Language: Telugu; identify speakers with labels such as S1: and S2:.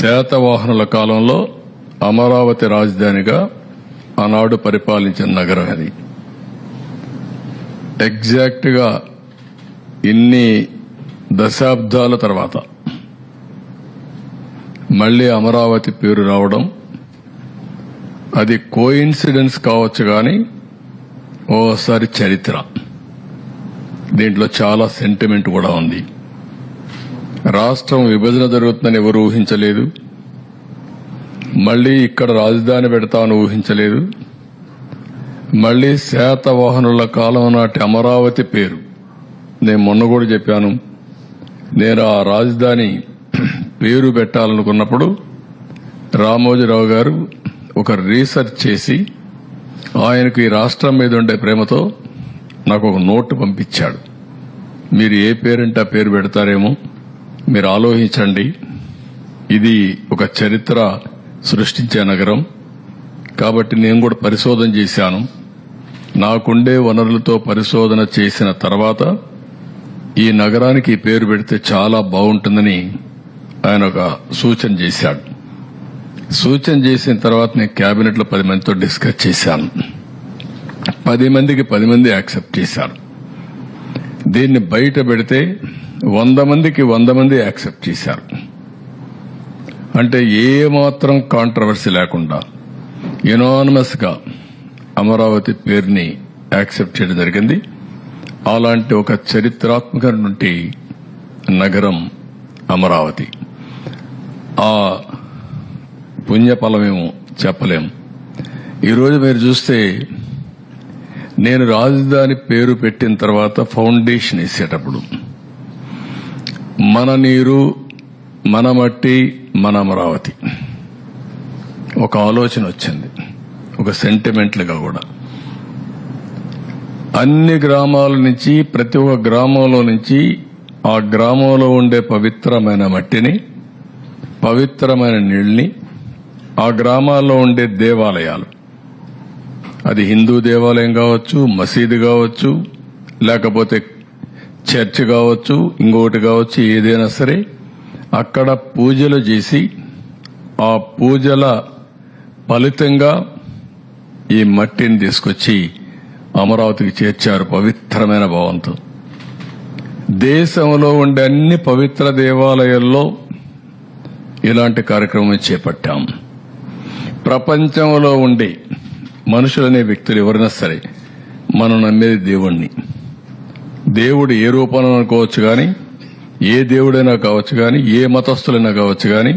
S1: శాతవాహనుల కాలంలో అమరావతి రాజధానిగా ఆనాడు పరిపాలించిన నగరం అది. ఎగ్జాక్ట్గా ఇన్ని దశాబ్దాల తర్వాత మళ్ళీ అమరావతి పేరు రావడం అది కోయిన్సిడెన్స్ కావచ్చు కానీ ఓసారి చరిత్ర. దీంట్లో చాలా సెంటిమెంట్ కూడా ఉంది. రాష్ట్రం విభజన జరుగుతుందని ఎవరు ఊహించలేదు. మళ్ళీ ఇక్కడ రాజధాని పెడతామని ఊహించలేదు. మళ్ళీ శాతవాహనుల కాలం నాటి అమరావతి పేరు. నేను మొన్న కూడా చెప్పాను. నేను ఆ రాజధాని పేరు పెట్టాలనుకున్నప్పుడు రామోజీరావు గారు ఒక రీసెర్చ్ చేసి ఆయనకు ఈ రాష్ట్రం మీద ఉండే ప్రేమతో నాకు ఒక నోటు పంపించాడు. మీరు ఏ పేరంటే ఆ పేరు పెడతారేమో. మీరు ఆలోచించండి. ఇది ఒక చరిత్ర సృష్టించే నగరం. కాబట్టి నేను కూడా పరిశోధన చేశాను. నాకుండే వనరులతో పరిశోధన చేసిన తర్వాత ఈ నగరానికి పేరు పెడితే చాలా బాగుంటుందని ఆయన ఒక సూచన చేశాడు. సూచన చేసిన తర్వాత నేను క్యాబినెట్లో పది మందితో డిస్కస్ చేశాను. పది మందికి పది మంది యాక్సెప్ట్ చేశారు. దీన్ని బయట పెడితే వంద మందికి వంద మంది యాక్సెప్ట్ చేశారు. అంటే ఏ మాత్రం కాంట్రవర్సీ లేకుండా యునానమస్గా అమరావతి పేరుని యాక్సెప్ట్ చేయడం జరిగింది. అలాంటి ఒక చరిత్రాత్మకటువంటి నగరం అమరావతి. ఆ పుణ్యఫలమేమో చెప్పలేం. ఈరోజు మీరు చూస్తే నేను రాజధాని పేరు పెట్టిన తర్వాత ఫౌండేషన్ వేసేటప్పుడు మన నీరు మన మట్టి మన అమరావతి. ఒక ఆలోచన వచ్చింది. ఒక సెంటిమెంట్లుగా కూడా. అన్ని గ్రామాల నుంచి ప్రతి ఒక్క గ్రామంలో నుంచి ఆ గ్రామంలో ఉండే పవిత్రమైన మట్టిని పవిత్రమైన నీళ్ళని ఆ గ్రామాల్లో ఉండే దేవాలయాలు. అది హిందూ దేవాలయం కావచ్చు మసీదు కావచ్చు లేకపోతే చర్చ్ కావచ్చు ఇంకొకటి కావచ్చు ఏదైనా సరే అక్కడ పూజలు చేసి ఆ పూజల ఫలితంగా ఈ మట్టిని తీసుకొచ్చి అమరావతికి చేర్చారు పవిత్రమైన భావంతో. దేశంలో ఉండే అన్ని పవిత్ర దేవాలయాల్లో ఇలాంటి కార్యక్రమం చేపట్టాం. ప్రపంచంలో ఉండే మనుషులనే వ్యక్తులు ఎవరైనా సరే మనం నమ్మేది దేవుణ్ణి. దేవుడు ఏ రూపంలో అనుకోవచ్చు కానీ ఏ దేవుడైనా కావచ్చు కానీ ఏ మతస్థులైనా కావచ్చు కానీ